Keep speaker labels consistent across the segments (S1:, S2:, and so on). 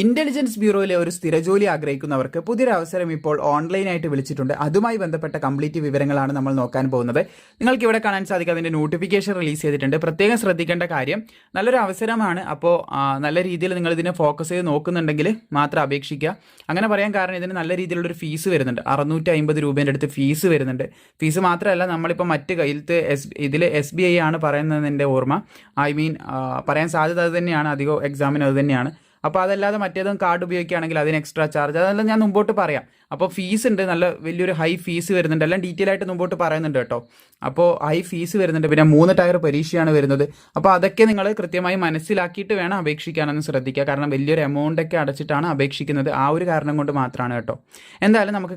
S1: Intelligence ബ്യൂറോയിലെ ഒരു സ്ഥിരജോലി ആഗ്രഹിക്കുന്നവർക്ക് പുതിയൊരു അവസരം ഇപ്പോൾ ഓൺലൈനായിട്ട് വിളിച്ചിട്ടുണ്ട്. അതുമായി ബന്ധപ്പെട്ട കംപ്ലീറ്റ് വിവരങ്ങളാണ് നമ്മൾ നോക്കാൻ പോകുന്നത്. നിങ്ങൾക്ക് ഇവിടെ കാണാൻ സാധിക്കും. അതിന്റെ നോട്ടിഫിക്കേഷൻ റിലീസ് ചെയ്തിട്ടുണ്ട്. പ്രത്യേകം ശ്രദ്ധിക്കേണ്ട കാര്യം നല്ലൊരു അവസരമാണ്. അപ്പോൾ നല്ല രീതിയിൽ നിങ്ങൾ ഇതിനെ ഫോക്കസ് ചെയ്ത് നോക്കുന്നുണ്ടെങ്കിൽ മാത്രം അപേക്ഷിക്കുക. അങ്ങനെ പറയാൻ കാരണം ഇതിന് നല്ല രീതിയിലുള്ളൊരു ഫീസ് വരുന്നുണ്ട്. അറുന്നൂറ്റി അമ്പത് രൂപേന്റെ അടുത്ത് ഫീസ് വരുന്നുണ്ട്. ഫീസ് മാത്രമല്ല നമ്മളിപ്പോൾ മറ്റ് കയ്യിലത്തെ എസ് ഇതിൽ എസ് ബി ഐ ആണ് പറയുന്നതിന്റെ ഓർമ്മ. ഐ മീൻ പറയാൻ സാധ്യത അത് തന്നെയാണ്. അധികം എക്സാമിന് അത് തന്നെയാണ്. അപ്പോൾ അതല്ലാതെ മറ്റേതും കാർഡ് ഉപയോഗിക്കുകയാണെങ്കിൽ അതിന് എക്സ്ട്രാ ചാർജ് അതെല്ലാം ഞാൻ മുമ്പോട്ട് പറയാം. അപ്പോൾ ഫീസ് ഉണ്ട് നല്ല വലിയൊരു ഹൈ ഫീസ് വരുന്നുണ്ട്. എല്ലാം ഡീറ്റെയിൽ ആയിട്ട് മുമ്പോട്ട് പറയുന്നുണ്ട് കേട്ടോ. അപ്പോൾ ഹൈ ഫീസ് വരുന്നുണ്ട് പിന്നെ മൂന്ന് ടയർ പരീക്ഷയാണ് വരുന്നത്. അപ്പോൾ അതൊക്കെ നിങ്ങൾ കൃത്യമായി മനസ്സിലാക്കിയിട്ട് വേണം അപേക്ഷിക്കാനെന്ന് ശ്രദ്ധിക്കുക. കാരണം വലിയൊരു എമൗണ്ട് ഒക്കെ അടച്ചിട്ടാണ് അപേക്ഷിക്കുന്നത്. ആ ഒരു കാരണം കൊണ്ട് മാത്രമാണ് കേട്ടോ. എന്തായാലും നമുക്ക്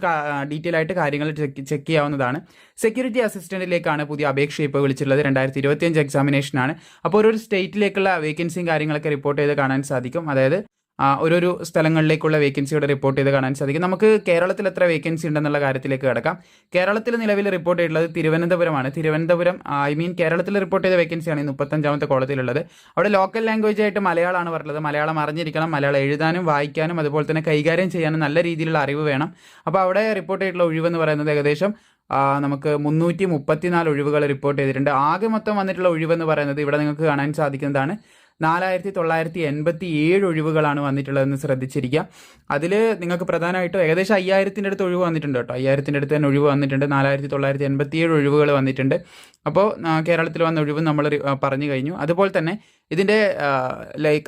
S1: ഡീറ്റെയിൽ ആയിട്ട് കാര്യങ്ങൾ ചെക്ക് ചെയ്യാവുന്നതാണ്. സെക്യൂരിറ്റി അസിസ്റ്റന്റിലേക്കാണ് പുതിയ അപേക്ഷ ഇപ്പോൾ വിളിച്ചിട്ടുള്ളത്. രണ്ടായിരത്തി ഇരുപത്തിയഞ്ച് എക്സാമിനേഷനാണ് അപ്പോൾ ഒരു സ്റ്റേറ്റിലേക്കുള്ള വേക്കൻസിയും കാര്യങ്ങളൊക്കെ റിപ്പോർട്ട് ചെയ്ത് കാണാൻ സാധിക്കും. അതായത് ഓരോരോ സ്ഥലങ്ങളിലേക്കുള്ള വേക്കൻസിയുടെ റിപ്പോർട്ട് ചെയ്ത് കാണാൻ സാധിക്കും. നമുക്ക് കേരളത്തിൽ എത്ര വേക്കൻസി ഉണ്ടെന്നുള്ള കാര്യത്തിലേക്ക് കിടക്കാം. കേരളത്തിൽ നിലവിൽ റിപ്പോർട്ട് ചെയ്തിട്ടുള്ളത് തിരുവനന്തപുരമാണ്. തിരുവനന്തപുരം ഐ മീൻ കേരളത്തിൽ റിപ്പോർട്ട് ചെയ്ത വേക്കൻസിയാണ് ഈ മുപ്പത്തഞ്ചാമത്തെ കോളത്തിലുള്ളത്. അവിടെ ലോക്കൽ ലാംഗ്വേജ് ആയിട്ട് മലയാളമാണ് പറഞ്ഞത് മലയാളം അറിഞ്ഞിരിക്കണം മലയാളം എഴുതാനും വായിക്കാനും അതുപോലെ തന്നെ കൈകാര്യം ചെയ്യാനും നല്ല രീതിയിലുള്ള അറിവ് വേണം. അപ്പോൾ അവിടെ റിപ്പോർട്ട് ചെയ്തിട്ടുള്ള ഒഴിവെന്ന് പറയുന്നത് ഏകദേശം നമുക്ക് മുന്നൂറ്റി മുപ്പത്തിനാല് ഒഴിവുകൾ റിപ്പോർട്ട് ചെയ്തിട്ടുണ്ട്. ആകെ മൊത്തം വന്നിട്ടുള്ള ഒഴിവെന്ന് പറയുന്നത് ഇവിടെ നിങ്ങൾക്ക് കാണാൻ സാധിക്കുന്നതാണ്. നാലായിരത്തി തൊള്ളായിരത്തി എൺപത്തി ഏഴ് ഒഴിവുകളാണ് വന്നിട്ടുള്ളതെന്ന് ശ്രദ്ധിച്ചിരിക്കുക. അതിൽ നിങ്ങൾക്ക് പ്രധാനമായിട്ടും ഏകദേശം അയ്യായിരത്തിന്റെ അടുത്ത് ഒഴിവ് വന്നിട്ടുണ്ട് കേട്ടോ. അയ്യായിരത്തിന്റെ അടുത്ത് തന്നെ ഒഴിവ് വന്നിട്ടുണ്ട്. നാലായിരത്തി തൊള്ളായിരത്തി എൺപത്തി ഏഴ് ഒഴിവുകൾ വന്നിട്ടുണ്ട്. അപ്പോൾ കേരളത്തിൽ വന്ന ഒഴിവ് നമ്മൾ പറഞ്ഞു കഴിഞ്ഞു. അതുപോലെ തന്നെ ഇതിന്റെ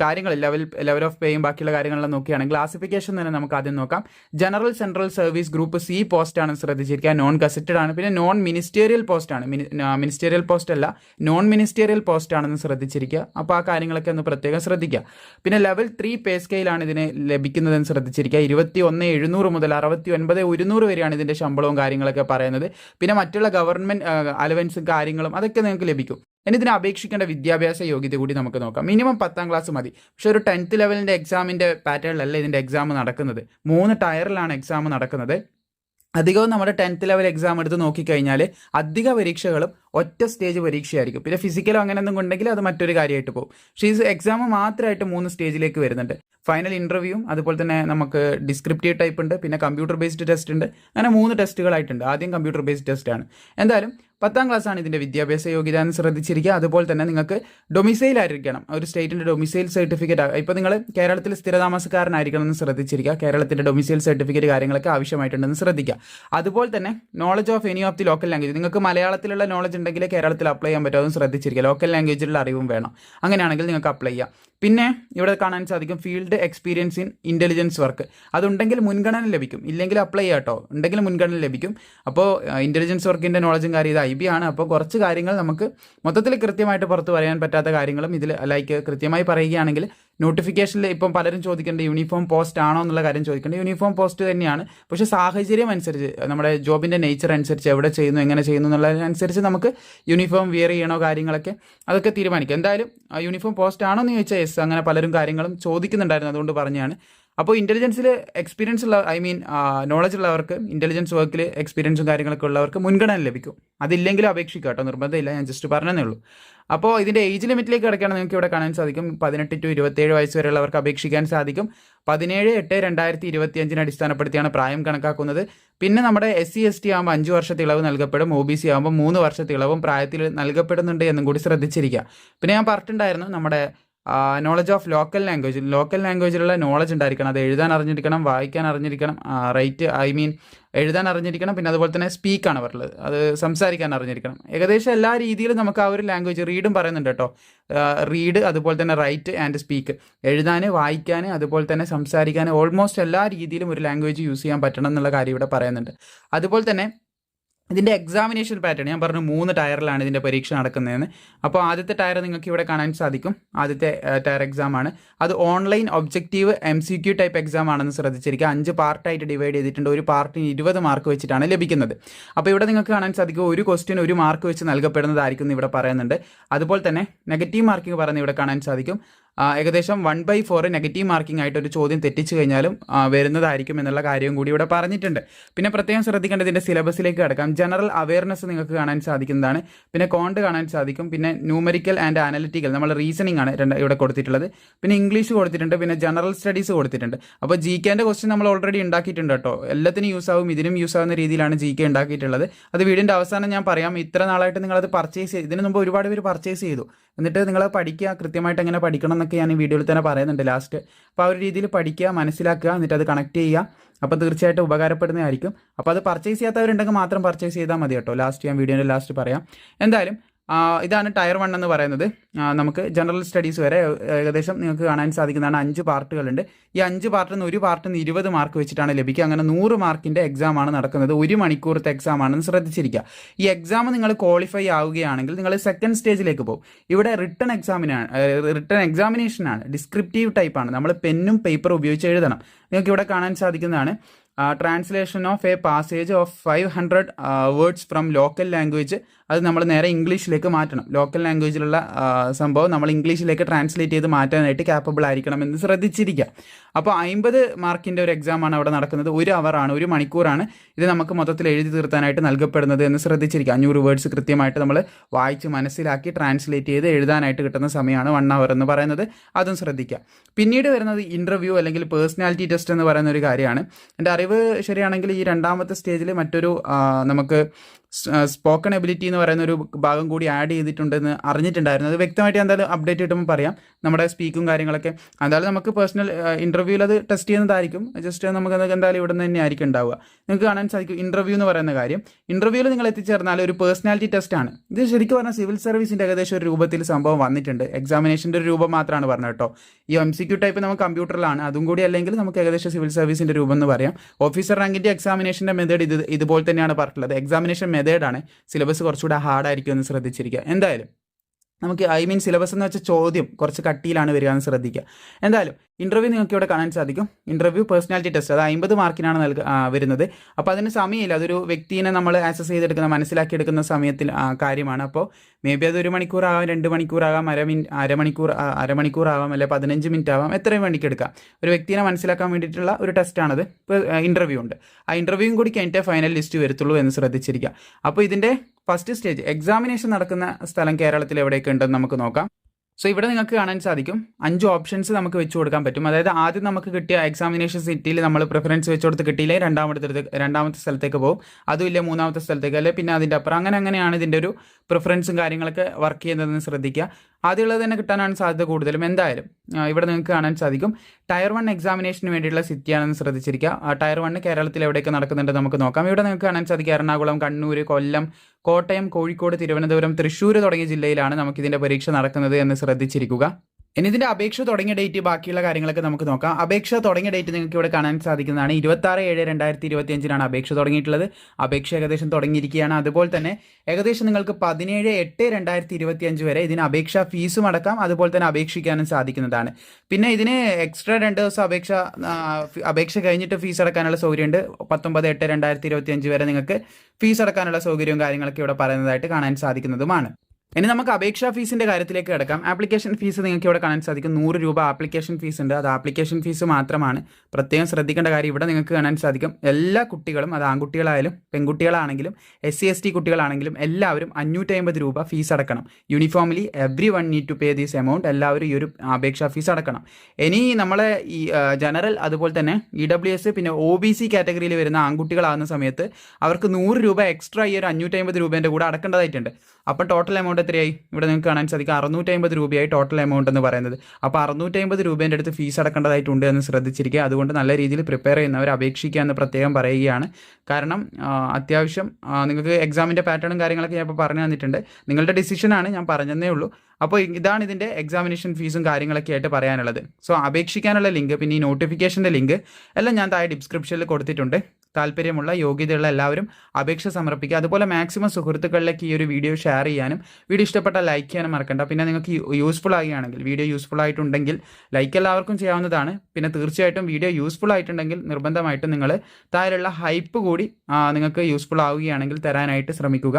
S1: കാര്യങ്ങൾ ലെവൽ ലെവൽ ഓഫ് പേയും ബാക്കിയുള്ള കാര്യങ്ങളെല്ലാം നോക്കുകയാണെങ്കിൽ ക്ലാസിഫിക്കേഷൻ തന്നെ നമുക്ക് ആദ്യം നോക്കാം. General central service group C post ആണ് ശ്രദ്ധിച്ചിരിക്കുക. നോൺ ഗസറ്റഡ് ആണ്. പിന്നെ നോൺ മിനിസ്റ്റീരിയൽ പോസ്റ്റ് ആണ് മിനിസ്റ്റീരിയൽ പോസ്റ്റ് അല്ല. നോൺ മിനിസ്റ്റീരിയൽ പോസ്റ്റ് ആണെന്ന് ശ്രദ്ധിച്ചിരിക്കുക. അപ്പോൾ ആ കാര്യങ്ങളൊക്കെ ഒന്ന് പ്രത്യേകം ശ്രദ്ധിക്കുക. പിന്നെ ലെവൽ ത്രീ പേ സ്കെയിലാണ് ഇതിന് ലഭിക്കുന്നതെന്ന് ശ്രദ്ധിച്ചിരിക്കുക. ഇരുപത്തി ഒന്ന് എഴുന്നൂറ് മുതൽ അറുപത്തി ഒൻപത് ഒരുന്നൂറ് വരെയാണ് ഇതിന്റെ ശമ്പളവും കാര്യങ്ങളൊക്കെ പറയുന്നത്. പിന്നെ മറ്റുള്ള ഗവൺമെന്റ് അലവൻസും കാര്യങ്ങളും അതൊക്കെ നിങ്ങൾക്ക് ലഭിക്കും. ഇനി ഇതിന് അപേക്ഷിക്കേണ്ട വിദ്യാഭ്യാസ യോഗ്യത കൂടി നമുക്ക് നോക്കാം. മിനിമം പത്താം ക്ലാസ് മതി. പക്ഷെ ഒരു ടെൻത്ത് ലെവലിന്റെ എക്സാമിന്റെ പാറ്റേണിലല്ല ഇതിന്റെ എക്സാം നടക്കുന്നത്. മൂന്ന് ടയറിലാണ് എക്സാം നടക്കുന്നത്. അധികവും നമ്മുടെ ടെൻത്ത് ലെവൽ എക്സാം എടുത്ത് നോക്കിക്കഴിഞ്ഞാൽ അധിക പരീക്ഷകളും ഒറ്റ സ്റ്റേജ് പരീക്ഷയായിരിക്കും. പിന്നെ ഫിസിക്കലോ അങ്ങനെ ഒന്നും ഉണ്ടെങ്കിൽ അത് മറ്റൊരു കാര്യമായിട്ട് പോകും. പക്ഷേ ഈ എക്സാം മാത്രമായിട്ട് മൂന്ന് സ്റ്റേജിലേക്ക് വരുന്നുണ്ട്. ഫൈനൽ ഇന്റർവ്യൂവും അതുപോലെ തന്നെ നമുക്ക് ഡിസ്ക്രിപ്റ്റീവ് ടൈപ്പ് ഉണ്ട് പിന്നെ കമ്പ്യൂട്ടർ ബേസ്ഡ് ടെസ്റ്റ് ഉണ്ട്. അങ്ങനെ മൂന്ന് ടെസ്റ്റുകളായിട്ടുണ്ട് ആദ്യം കമ്പ്യൂട്ടർ ബേസ്ഡ് ടെസ്റ്റ് ആണ്. എന്തായാലും പത്താം ക്ലാസ് ആണ് ഇതിന്റെ വിദ്യാഭ്യാസ യോഗ്യത എന്ന് ശ്രദ്ധിച്ചിരിക്കുക. അതുപോലെ തന്നെ നിങ്ങൾക്ക് ഡൊമിസൈൽ ആയിരിക്കണം. ഒരു സ്റ്റേറ്റിന്റെ ഡൊമിസൈൽ സർട്ടിഫിക്കറ്റ് ഇപ്പോൾ നിങ്ങൾ കേരളത്തിൽ സ്ഥിരതാമസക്കാരനായിരിക്കണം എന്ന് ശ്രദ്ധിച്ചിരിക്കുക. കേരളത്തിന്റെ ഡൊമിസൈൽ സർട്ടിഫിക്കറ്റ് കാര്യങ്ങളൊക്കെ ആവശ്യമായിട്ടുണ്ടെന്ന് ശ്രദ്ധിക്കുക. അതുപോലെ തന്നെ knowledge of any of the local language നിങ്ങൾക്ക് മലയാളത്തിലുള്ള നോളജ് ഉണ്ടെങ്കിൽ കേരളത്തിൽ അപ്ലൈ ചെയ്യാൻ പറ്റുമെന്ന് ശ്രദ്ധിച്ചിരിക്കുക. ലോക്കൽ ലാംഗ്വേജിലുള്ള അറിവും വേണം. അങ്ങനെയാണെങ്കിൽ നിങ്ങൾക്ക് അപ്ലൈ ചെയ്യാം. പിന്നെ ഇവിടെ കാണാൻ സാധിക്കും field experience in intelligence work അതുണ്ടെങ്കിൽ മുൻഗണന ലഭിക്കും. ഇല്ലെങ്കിൽ അപ്ലൈ ചെയ്യാം കേട്ടോ ഉണ്ടെങ്കിൽ മുൻഗണന ലഭിക്കും. അപ്പോൾ ഇന്റലിജൻസ് വർക്കിന്റെ നോളജും കാര്യം ഇത് ഐ ബി ആണ്. അപ്പോൾ കുറച്ച് കാര്യങ്ങൾ നമുക്ക് മൊത്തത്തിൽ കൃത്യമായിട്ട് പുറത്ത് പറയാൻ പറ്റാത്ത കാര്യങ്ങളും ഇതിൽ ലൈക്ക് കൃത്യമായി പറയുകയാണെങ്കിൽ നോട്ടിഫിക്കേഷനിൽ ഇപ്പം പലരും ചോദിക്കേണ്ട യൂണിഫോം പോസ്റ്റ് ആണോ എന്നുള്ള കാര്യം ചോദിക്കേണ്ടത് യൂണിഫോം പോസ്റ്റ് തന്നെയാണ്. പക്ഷേ സാഹചര്യം അനുസരിച്ച് നമ്മുടെ ജോബിന്റെ നേച്ചർ അനുസരിച്ച് എവിടെ ചെയ്യുന്നു എങ്ങനെ ചെയ്യുന്നു എന്നുള്ളതിനനുസരിച്ച് നമുക്ക് യൂണിഫോം വിയർ ചെയ്യണോ കാര്യങ്ങളൊക്കെ അതൊക്കെ തീരുമാനിക്കാം. എന്തായാലും യൂണിഫോം പോസ്റ്റ് ആണോ എന്ന് ചോദിച്ചാൽ യെസ് അങ്ങനെ പലരും കാര്യങ്ങളും ചോദിക്കുന്നുണ്ടായിരുന്നു അതുകൊണ്ട് പറഞ്ഞാണ് അപ്പോൾ ഇന്റലിജൻസിൽ എക്സ്പീരിയൻസ് ഉള്ള ഐ മീൻ നോളജ് ഉള്ളവർക്ക് ഇന്റലിജൻസ് വർക്കിൽ എക്സ്പീരിയൻസും കാര്യങ്ങളൊക്കെ ഉള്ളവർക്ക് മുൻഗണന ലഭിക്കും. അതില്ലെങ്കിലും അപേക്ഷിക്കുക കേട്ടോ നിർബന്ധമില്ല ഞാൻ ജസ്റ്റ് പറഞ്ഞതേ ഉള്ളൂ. അപ്പോൾ ഇതിന്റെ ഏജ് ലിമിറ്റിലേക്ക് കിടക്കുകയാണ് നിങ്ങൾക്ക് ഇവിടെ കാണാൻ സാധിക്കും പതിനെട്ട് ടു ഇരുപത്തേഴ് വയസ്സ് വരെയുള്ളവർക്ക് അപേക്ഷിക്കാൻ സാധിക്കും. പതിനേഴ് എട്ട് രണ്ടായിരത്തി ഇരുപത്തി അഞ്ചിനെ അടിസ്ഥാനപ്പെടുത്തിയാണ് പ്രായം കണക്കാക്കുന്നത്. പിന്നെ നമ്മുടെ എസ് സി എസ് ടി ആകുമ്പോൾ അഞ്ച് വർഷത്തെ ഇളവ് നൽകപ്പെടും ഒ ബി സി ആകുമ്പോൾ മൂന്ന് വർഷത്തെ ഇളവും പ്രായത്തിൽ നൽകപ്പെടുന്നുണ്ട് എന്നും കൂടി ശ്രദ്ധിച്ചിരിക്കുക. പിന്നെ ഞാൻ പറഞ്ഞിട്ടുണ്ടായിരുന്നു നമ്മുടെ knowledge of local language local ലാംഗ്വേജിലുള്ള knowledge ഉണ്ടായിരിക്കണം. അത് എഴുതാൻ അറിഞ്ഞിരിക്കണം വായിക്കാൻ അറിഞ്ഞിരിക്കണം റൈറ്റ് ഐ മീൻ എഴുതാൻ അറിഞ്ഞിരിക്കണം. പിന്നെ അതുപോലെ തന്നെ സ്പീക്കാണ് പറഞ്ഞത്. അത് സംസാരിക്കാൻ അറിഞ്ഞിരിക്കണം. ഏകദേശം എല്ലാ രീതിയിലും നമുക്ക് ആ ഒരു ലാംഗ്വേജ് റീഡും പറയുന്നുണ്ട് കേട്ടോ. റീഡ് അതുപോലെ തന്നെ റൈറ്റ് ആൻഡ് സ്പീക്ക് എഴുതാൻ വായിക്കാൻ അതുപോലെ തന്നെ സംസാരിക്കാൻ ഓൾമോസ്റ്റ് എല്ലാ രീതിയിലും ഒരു ലാംഗ്വേജ് യൂസ് ചെയ്യാൻ പറ്റണം എന്നുള്ള കാര്യം ഇവിടെ പറയുന്നുണ്ട്. അതുപോലെ തന്നെ ഇതിന്റെ എക്സാമിനേഷൻ പാറ്റേൺ ഞാൻ പറഞ്ഞു മൂന്ന് ടയറിലാണ് ഇതിന്റെ പരീക്ഷ നടക്കുന്നതെന്ന്. അപ്പോൾ ആദ്യത്തെ ടയർ നിങ്ങൾക്ക് ഇവിടെ കാണാൻ സാധിക്കും. ആദ്യത്തെ ടയർ എക്സാം ആണ്. അത് online objective M C Q type exam ആണെന്ന് ശ്രദ്ധിച്ചിരിക്കുക. അഞ്ച് പാർട്ടായിട്ട് ഡിവൈഡ് ചെയ്തിട്ടുണ്ട്. ഒരു പാർട്ടിന് ഇരുപത് മാർക്ക് വെച്ചിട്ടാണ് ലഭിക്കുന്നത്. അപ്പോൾ ഇവിടെ നിങ്ങൾക്ക് കാണാൻ സാധിക്കും. ഒരു ക്വസ്റ്റ്യൻ ഒരു മാർക്ക് വെച്ച് നൽകപ്പെടുന്നതായിരിക്കും ഇവിടെ പറയുന്നുണ്ട്. അതുപോലെ തന്നെ നെഗറ്റീവ് മാർക്കിംഗ് പറയുന്നത് ഇവിടെ കാണാൻ സാധിക്കും. ഏകദേശം one by four negative marking ആയിട്ട് ഒരു ചോദ്യം തെറ്റിച്ചു കഴിഞ്ഞാലും വരുന്നതായിരിക്കും എന്നുള്ള കാര്യവും കൂടി ഇവിടെ പറഞ്ഞിട്ടുണ്ട്. പിന്നെ പ്രത്യേകം ശ്രദ്ധിക്കേണ്ടത് ഇതിന്റെ സിലബസിലേക്ക് കിടക്കാം. ജനറൽ അവയർനെസ് നിങ്ങൾക്ക് കാണാൻ സാധിക്കുന്നതാണ്. പിന്നെ കോണ്ട് കാണാൻ സാധിക്കും. പിന്നെ ന്യൂമറിക്കൽ ആൻഡ് അനലിറ്റിക്കൽ നമ്മൾ റീസണിംഗ് ആണ് രണ്ട് ഇവിടെ കൊടുത്തിട്ടുള്ളത്. പിന്നെ ഇംഗ്ലീഷ് കൊടുത്തിട്ടുണ്ട്. പിന്നെ ജനറൽ സ്റ്റഡീസ് കൊടുത്തിട്ടുണ്ട്. അപ്പോൾ ജി കെന്റെ ക്വസ്റ്റ്യൻ നമ്മൾ ഓൾറെഡി ഉണ്ടാക്കിയിട്ടുണ്ട് കേട്ടോ. എല്ലാത്തിനും യൂസ് ആവും ഇതിനും യൂസ് ആവുന്ന രീതിയിലാണ് ജി കെ ഉണ്ടാക്കിയിട്ടുള്ളത്. അത് വീടിന്റെ അവസാനം ഞാൻ പറയാം. ഇത്ര നാളായിട്ട് നിങ്ങളത് പർച്ചേസ് ചെയ്ത് ഇതിന് മുമ്പ് ഒരുപാട് പേര് പർച്ചേസ് ചെയ്തു. എന്നിട്ട് നിങ്ങൾ പഠിക്കുക കൃത്യമായിട്ട് എങ്ങനെ പഠിക്കണം എന്നൊക്കെ ഞാൻ ഈ വീഡിയോയിൽ തന്നെ പറയുന്നുണ്ട് ലാസ്റ്റ് അപ്പോൾ ആ ഒരു രീതിയിൽ പഠിക്കുക മനസ്സിലാക്കുക എന്നിട്ട് അത് കണക്ട് ചെയ്യുക. അപ്പോൾ തീർച്ചയായിട്ടും ഉപകാരപ്പെടുന്നതായിരിക്കും. അപ്പോൾ അത് പർച്ചേസ് ചെയ്യാത്തവരുണ്ടെങ്കിൽ മാത്രം പർച്ചേസ് ചെയ്താൽ മതി കേട്ടോ. ലാസ്റ്റ് ഞാൻ വീഡിയോന്റെ ലാസ്റ്റ് പറയാം. എന്തായാലും ഇതാണ് ടയർ വൺ എന്ന് പറയുന്നത്. നമുക്ക് ജനറൽ സ്റ്റഡീസ് വരെ ഏകദേശം നിങ്ങൾക്ക് കാണാൻ സാധിക്കുന്നതാണ്. അഞ്ച് പാർട്ടുകളുണ്ട്. ഈ അഞ്ച് പാർട്ടിൽ നിന്ന് ഒരു പാർട്ടിൽ നിന്ന് ഇരുപത് മാർക്ക് വെച്ചിട്ടാണ് ലഭിക്കുക. അങ്ങനെ നൂറ് മാർക്കിന്റെ എക്സാം ആണ് നടക്കുന്നത്. ഒരു മണിക്കൂറത്തെ എക്സാം ആണെന്ന് ശ്രദ്ധിച്ചിരിക്കുക. ഈ എക്സാം നിങ്ങൾ ക്വാളിഫൈ ആവുകയാണെങ്കിൽ നിങ്ങൾ സെക്കൻഡ് സ്റ്റേജിലേക്ക് പോകും. ഇവിടെ റിട്ടേൺ എക്സാമിനാണ് റിട്ടേൺ എക്സാമിനേഷനാണ് ഡിസ്ക്രിപ്റ്റീവ് ടൈപ്പാണ് നമ്മൾ പെന്നും പേപ്പറും ഉപയോഗിച്ച് എഴുതണം. നിങ്ങൾക്ക് ഇവിടെ കാണാൻ സാധിക്കുന്നതാണ്. Translation of a passage of five hundred words from local language അത് നമ്മൾ നേരെ ഇംഗ്ലീഷിലേക്ക് മാറ്റണം. ലോക്കൽ ലാംഗ്വേജിലുള്ള സംഭവം നമ്മൾ ഇംഗ്ലീഷിലേക്ക് ട്രാൻസ്ലേറ്റ് ചെയ്ത് മാറ്റാനായിട്ട് ക്യാപ്പബിൾ ആയിരിക്കണം എന്ന് ശ്രദ്ധിച്ചിരിക്കുക അപ്പോൾ അമ്പത് മാർക്കിന്റെ ഒരു എക്സാമാണ് അവിടെ നടക്കുന്നത്. ഒരു അവറാണ് ഒരു മണിക്കൂറാണ് ഇത് നമുക്ക് മൊത്തത്തിൽ എഴുതി തീർത്താനായിട്ട് നൽകപ്പെടുന്നത് എന്ന് ശ്രദ്ധിച്ചിരിക്കുക അഞ്ഞൂറ് വേർഡ്സ് കൃത്യമായിട്ട് നമ്മൾ വായിച്ച് മനസ്സിലാക്കി ട്രാൻസ്ലേറ്റ് ചെയ്ത് എഴുതാനായിട്ട് കിട്ടുന്ന സമയമാണ് വൺ അവർ എന്ന് പറയുന്നത്. അതും ശ്രദ്ധിക്കുക പിന്നീട് വരുന്നത് ഇന്റർവ്യൂ അല്ലെങ്കിൽ പേഴ്സണാലിറ്റി ടെസ്റ്റ് എന്ന് പറയുന്ന ഒരു കാര്യമാണ്. എന്റെ അറിവ് ശരിയാണെങ്കിൽ ഈ രണ്ടാമത്തെ സ്റ്റേജിൽ മറ്റൊരു നമുക്ക് സ്പോക്കൺ എബിലിറ്റി എന്ന് പറയുന്ന ഒരു ഭാഗം കൂടി ആഡ് ചെയ്തിട്ടുണ്ടെന്ന് അറിഞ്ഞിട്ടുണ്ടായിരുന്നു. അത് വ്യക്തമായിട്ട് എന്തായാലും അപ്ഡേറ്റ് കിട്ടുമ്പോൾ പറയാം. നമ്മുടെ സ്പീക്കും കാര്യങ്ങളൊക്കെ. എന്തായാലും നമുക്ക് പേഴ്സണൽ ഇന്റർവ്യൂവിൽ അത് ടെസ്റ്റ് ചെയ്യുന്നതായിരിക്കും. ജസ്റ്റ് നമുക്ക് എന്തായാലും ഇവിടെ നിന്ന് തന്നെ ആയിരിക്കും ഉണ്ടാവുക. നിങ്ങൾക്ക് കാണാൻ സാധിക്കും ഇന്റർവ്യൂ എന്ന് പറയുന്ന കാര്യം. ഇന്റർവ്യൂവിൽ നിങ്ങൾ എത്തിച്ചേർന്നാൽ ഒരു പേഴ്സണാലിറ്റി ടെസ്റ്റ് ആണ്. ഇത് ശരിക്കും പറഞ്ഞാൽ സിവിൽ സർവീസിന്റെ ഏകദേശം ഒരു രൂപത്തിൽ സംഭവം വന്നിട്ടുണ്ട്. എക്സാമിനേഷന്റെ ഒരു രൂപം മാത്രമാണ് പറഞ്ഞത് കേട്ടോ. ഈ എം സി ക്യൂ ടൈപ്പ് നമുക്ക് കമ്പ്യൂട്ടറിലാണ് അതും കൂടി അല്ലെങ്കിൽ നമുക്ക് ഏകദേശം സിവിൽ സർവീസിന്റെ രൂപം എന്ന് പറയാം. ഓഫീസർ റാങ്കിന്റെ എക്സാമിനേഷന്റെ മെത്തേഡ് ഇത് ഇതുപോലെ തന്നെയാണ് പറഞ്ഞിട്ടുള്ളത്. എക്സാമിനേഷൻ മെത്തേഡാണ് സിലബസ് കുറച്ചുകൂടെ ഹാർഡായിരിക്കും ഒന്ന് ശ്രദ്ധിച്ചിരിക്കുക. എന്തായാലും നമുക്ക് ഐ മീൻ സിലബസ് എന്ന് വെച്ച ചോദ്യം കുറച്ച് കട്ടിയിലാണ് വരിക എന്ന് ശ്രദ്ധിക്കുക. എന്തായാലും ഇന്റർവ്യൂ നിങ്ങൾക്ക് ഇവിടെ കാണാൻ സാധിക്കും. ഇന്റർവ്യൂ പേഴ്സണാലിറ്റി ടെസ്റ്റ് അത് അമ്പത് മാർക്കിനാണ് നൽക വരുന്നത്. അപ്പോൾ അതിന് സമയമില്ല. അതൊരു വ്യക്തിയെ നമ്മൾ ആക്സസ് ചെയ്തെടുക്കുന്ന മനസ്സിലാക്കിയെടുക്കുന്ന സമയത്തിൽ കാര്യമാണ്. അപ്പോൾ മേ ബി അത് ഒരു മണിക്കൂറാകാം രണ്ട് മണിക്കൂറാകാം അര മിൻ അരമണിക്കൂർ അരമണിക്കൂറാകാം അല്ലെങ്കിൽ പതിനഞ്ച് മിനിറ്റ് ആവാം എത്രയും വേണ്ടിക്ക് എടുക്കാം. ഒരു വ്യക്തിയെ മനസ്സിലാക്കാൻ വേണ്ടിയിട്ടുള്ള ഒരു ടെസ്റ്റാണത് ഇന്റർവ്യൂ ഉണ്ട്. ആ ഇന്റർവ്യൂവും കൂടി കഴിഞ്ഞിട്ടേ ഫൈനൽ ലിസ്റ്റ് വരത്തുള്ളൂ എന്ന് ശ്രദ്ധിച്ചിരിക്കുക. അപ്പോൾ ഇതിന്റെ ഫസ്റ്റ് സ്റ്റേജ് എക്സാമിനേഷൻ നടക്കുന്ന സ്ഥലം കേരളത്തിൽ എവിടെയൊക്കെ ഉണ്ടെന്ന് നമുക്ക് നോക്കാം. സോ ഇവിടെ നിങ്ങൾക്ക് കാണാൻ സാധിക്കും. അഞ്ച് ഓപ്ഷൻസ് നമുക്ക് വെച്ച് കൊടുക്കാൻ പറ്റും. അതായത് ആദ്യം നമുക്ക് കിട്ടിയ എക്സാമിനേഷൻ സിറ്റിയിൽ നമ്മൾ പ്രിഫറൻസ് വെച്ച് കൊടുത്ത് കിട്ടിയില്ലേ രണ്ടാമത്തെ രണ്ടാമത്തെ സ്ഥലത്തേക്ക് പോകും. അതും ഇല്ല മൂന്നാമത്തെ സ്ഥലത്തേക്ക് അല്ലെ? പിന്നെ അതിന്റെ അപ്പുറം. അങ്ങനെ അങ്ങനെയാണ് ഇതിന്റെ ഒരു പ്രിഫറൻസും കാര്യങ്ങളൊക്കെ വർക്ക് ചെയ്യുന്നതെന്ന് ശ്രദ്ധിക്കുക. ആദ്യമുള്ളത് തന്നെ കിട്ടാനാണ് സാധ്യത കൂടുതലും. എന്തായാലും ഇവിടെ നിങ്ങൾക്ക് കാണാൻ സാധിക്കും. ടയർ വൺ എക്സാമിനേഷന് വേണ്ടിയിട്ടുള്ള സിറ്റിയാണെന്ന് ശ്രദ്ധിച്ചിരിക്കുക. ആ ടയർ വണ്ണ് കേരളത്തിൽ എവിടെയൊക്കെ നടക്കുന്നുണ്ട് നമുക്ക് നോക്കാം. ഇവിടെ നിങ്ങൾക്ക് കാണാൻ സാധിക്കും. എറണാകുളം കണ്ണൂർ കൊല്ലം കോട്ടയം കോഴിക്കോട് തിരുവനന്തപുരം തൃശ്ശൂർ തുടങ്ങിയ ജില്ലയിലാണ് നമുക്കിതിന്റെ പരീക്ഷ നടക്കുന്നത് എന്ന് ശ്രദ്ധിച്ചിരിക്കുക. ഇനി ഇതിന്റെ അപേക്ഷ തുടങ്ങിയ ഡേറ്റ് ബാക്കിയുള്ള കാര്യങ്ങളൊക്കെ നമുക്ക് നോക്കാം. അപേക്ഷ തുടങ്ങിയ ഡേറ്റ് നിങ്ങൾക്ക് ഇവിടെ കാണാൻ സാധിക്കുന്നതാണ്. ഇരുപത്തി ആറ് ഏഴ് രണ്ടായിരത്തി ഇരുപത്തി അഞ്ചിനാണ് അപേക്ഷ തുടങ്ങിയിട്ടുള്ളത്. അപേക്ഷ ഏകദേശം തുടങ്ങിയിരിക്കുകയാണ്. അതുപോലെ തന്നെ ഏകദേശം നിങ്ങൾക്ക് പതിനേഴ് എട്ട് രണ്ടായിരത്തി ഇരുപത്തി അഞ്ച് വരെ ഇതിന് അപേക്ഷാ ഫീസും അടക്കാം. അതുപോലെ തന്നെ അപേക്ഷിക്കാനും സാധിക്കുന്നതാണ്. പിന്നെ ഇതിന് എക്സ്ട്രാ രണ്ട് ദിവസം അപേക്ഷ അപേക്ഷ കഴിഞ്ഞിട്ട് ഫീസ് അടക്കാനുള്ള സൗകര്യമുണ്ട്. പത്തൊമ്പത് എട്ട് രണ്ടായിരത്തി ഇരുപത്തി അഞ്ച് വരെ നിങ്ങൾക്ക് ഫീസ് അടക്കാനുള്ള സൗകര്യവും കാര്യങ്ങളൊക്കെ ഇവിടെ പറയുന്നതായിട്ട് കാണാൻ സാധിക്കുന്നതുമാണ്. ഇനി നമുക്ക് അപേക്ഷാ ഫീസിന്റെ കാര്യത്തിലേക്ക് കിടക്കാം. ആപ്ലിക്കേഷൻ ഫീസ് നിങ്ങൾക്ക് ഇവിടെ കാണാൻ സാധിക്കും. നൂറ് രൂപ ആപ്ലിക്കേഷൻ ഫീസ് ഉണ്ട്. അത് ആപ്ലിക്കേഷൻ ഫീസ് മാത്രമാണ്. പ്രത്യേകം ശ്രദ്ധിക്കേണ്ട കാര്യം ഇവിടെ നിങ്ങൾക്ക് കാണാൻ സാധിക്കും. എല്ലാ കുട്ടികളും അത് ആൺകുട്ടികളായാലും പെൺകുട്ടികളാണെങ്കിലും എസ് സി എസ് ടി കുട്ടികളാണെങ്കിലും എല്ലാവരും അഞ്ഞൂറ്റമ്പത് രൂപ ഫീസ് അടക്കണം. Uniformly everyone need to pay these amount എല്ലാവരും ഈ ഒരു അപേക്ഷാ ഫീസ് അടക്കണം. ഇനി നമ്മളെ ഈ ജനറൽ അതുപോലെ തന്നെ ഇ ഡബ്ല്യു എസ് പിന്നെ ഒ ബി സി കാറ്റഗറിയിൽ വരുന്ന ആൺകുട്ടികളാകുന്ന സമയത്ത് അവർക്ക് നൂറ് രൂപ എക്സ്ട്രാ ഈ ഒരു അഞ്ഞൂറ്റമ്പത് രൂപേന്റെ കൂടെ അടക്കേണ്ടതായിട്ടുണ്ട്. അപ്പം ടോട്ടൽ എമൗണ്ട് എത്രയായി? ഇവിടെ നിങ്ങൾക്ക് കാണാൻ സാധിക്കും അറുന്നൂറ്റി അമ്പത് രൂപയായി ടോട്ടൽ എമൗണ്ട് എന്ന് പറയുന്നത്. അപ്പോൾ അറുന്നൂറ്റി അമ്പത് രൂപേന്റെ അടുത്ത് ഫീസ് അടക്കേണ്ടതായിട്ടുണ്ട് എന്ന് ശ്രദ്ധിച്ചിരിക്കുക. അതുകൊണ്ട് നല്ല രീതിയിൽ പ്രിപ്പയർ ചെയ്യുന്നവർ അപേക്ഷിക്കുക എന്ന് പ്രത്യേകം പറയുകയാണ്. കാരണം അത്യാവശ്യം നിങ്ങൾക്ക് എക്സാമിന്റെ പാറ്റേണും കാര്യങ്ങളൊക്കെ ഞാൻ ഇപ്പോൾ പറഞ്ഞു തന്നിട്ടുണ്ട്. നിങ്ങളുടെ ഡിസിഷനാണ് ഞാൻ പറഞ്ഞതേ ഉള്ളൂ. അപ്പോൾ ഇതാണ് ഇതിന്റെ എക്സാമിനേഷൻ ഫീസും കാര്യങ്ങളൊക്കെ ആയിട്ട് പറയാനുള്ളത്. സോ അപേക്ഷിക്കാനുള്ള ലിങ്ക് പിന്നെ ഈ നോട്ടിഫിക്കേഷന്റെ ലിങ്ക് എല്ലാം ഞാൻ താഴെ ഡിസ്ക്രിപ്ഷനിൽ കൊടുത്തിട്ടുണ്ട്. താല്പര്യമുള്ള യോഗ്യതയുള്ള എല്ലാവരും അപേക്ഷ സമർപ്പിക്കുക. അതുപോലെ മാക്സിമം സുഹൃത്തുക്കളിലേക്ക് ഈ ഒരു വീഡിയോ ഷെയർ ചെയ്യാനും വീഡിയോ ഇഷ്ടപ്പെട്ട ലൈക്ക് ചെയ്യാനും മറക്കണ്ട. പിന്നെ നിങ്ങൾക്ക് യൂസ്ഫുൾ ആകുകയാണെങ്കിൽ വീഡിയോ യൂസ്ഫുൾ ആയിട്ടുണ്ടെങ്കിൽ ലൈക്ക് എല്ലാവർക്കും ചെയ്യാവുന്നതാണ്. പിന്നെ തീർച്ചയായിട്ടും വീഡിയോ യൂസ്ഫുൾ ആയിട്ടുണ്ടെങ്കിൽ നിർബന്ധമായിട്ടും നിങ്ങൾ താഴെയുള്ള ഹൈപ്പ് കൂടി നിങ്ങൾക്ക് യൂസ്ഫുൾ ആവുകയാണെങ്കിൽ തരാനായിട്ട് ശ്രമിക്കുക.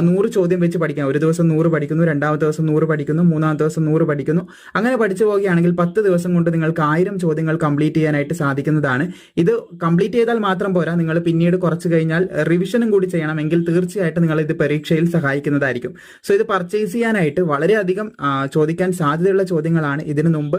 S1: നൂറ് ചോദ്യം വെച്ച് പഠിക്കാം. ഒരു ദിവസം നൂറ് പഠിക്കുന്നു രണ്ടാമത്തെ ദിവസം നൂറ് പഠിക്കുന്നു മൂന്നാമത്തെ ദിവസം നൂറ് പഠിക്കുന്നു. അങ്ങനെ പഠിച്ചു പോവുകയാണെങ്കിൽ പത്ത് ദിവസം കൊണ്ട് നിങ്ങൾക്ക് ആയിരം ചോദ്യങ്ങൾ കംപ്ലീറ്റ് ചെയ്യാനായിട്ട് സാധിക്കുന്നതാണ്. ഇത് കംപ്ലീറ്റ് ചെയ്താൽ മാത്രം പോരാ. നിങ്ങൾ പിന്നീട് കുറച്ച് കഴിഞ്ഞാൽ റിവിഷനും കൂടി ചെയ്യണമെങ്കിൽ തീർച്ചയായിട്ടും നിങ്ങൾ ഇത് പരീക്ഷയിൽ സഹായിക്കുന്നതായിരിക്കും. സോ ഇത് പർച്ചേസ് ചെയ്യാനായിട്ട് വളരെയധികം ആ, ചോദിക്കാൻ സാധ്യതയുള്ള ചോദ്യങ്ങളാണ് ഇതിനു മുമ്പ്